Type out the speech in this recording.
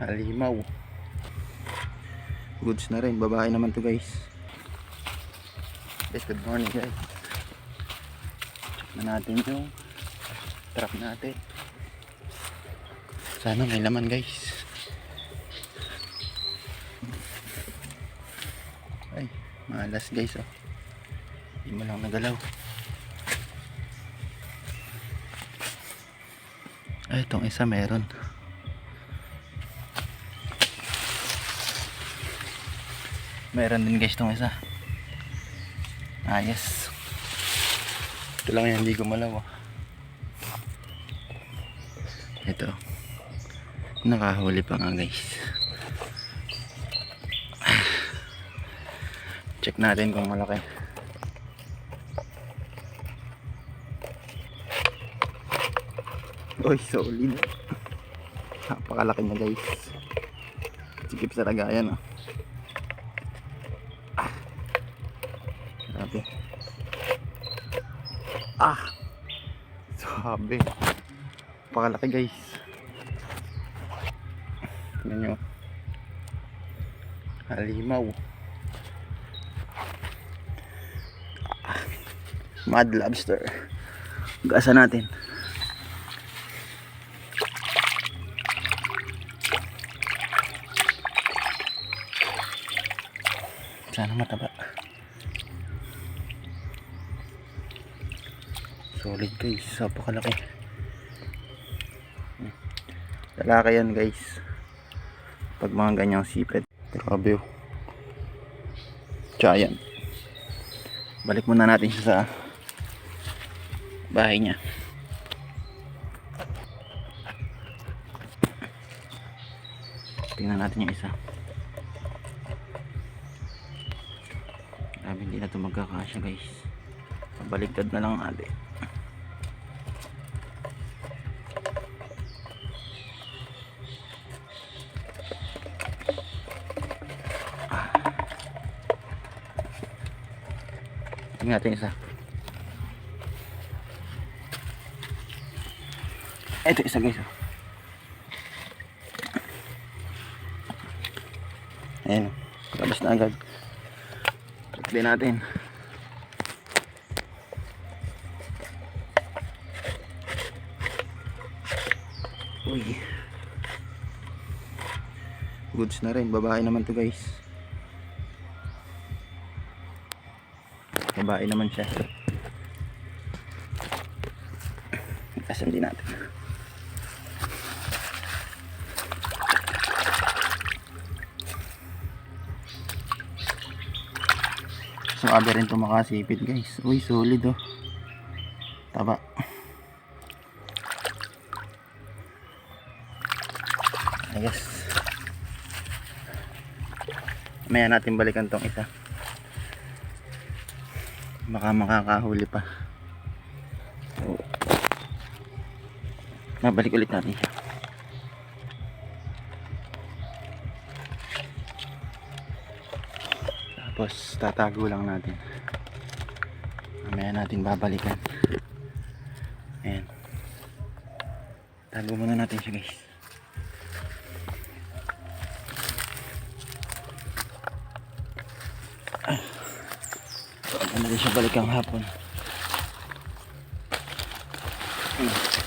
halimaw. Goods na rin. Babae naman to guys. Guys good morning guys. Check na natin yung truck natin. Sana may laman guys. Ay malas guys oh. Hindi mo lang nagalaw. Ay itong isa meron meron din guys itong isa ayos ito lang yan hindi gumalaw oh. ito nakahuli pa nga guys check natin kung malaki Uy, solid. Napakalaki na guys. Sikip sa lagayan oh. Grabe. Ah. Sabi. Napakalaki guys. Tignan nyo. Halimaw. Ah. Mad lobster. Gasa natin. Sana mataba. Solid guys. Napakalaki. Lalaki yan guys. Pag mga ganyang sipet. Grabe oh. Balik muna natin siya sa bahay niya. Tingnan natin yung isa. Grabe hindi na ito magkakasya guys. Baliktad na lang ate. Tingnan natin isa. Ito isa guys. oh. Ayan. Labas na agad. Din natin. Uy. Goods na rin. Babae naman to guys. Babae naman siya. Asan din natin. Suabe rin ito guys. Uy, solid oh. Taba. Ayos. Maya natin balikan tong isa. Baka makakahuli pa. So, mabalik ulit natin siya. Tapos tatago lang natin. Mamaya natin babalikan. Ayan. Tago muna natin siya guys. Ano natin siya balikan hapon. Hmm.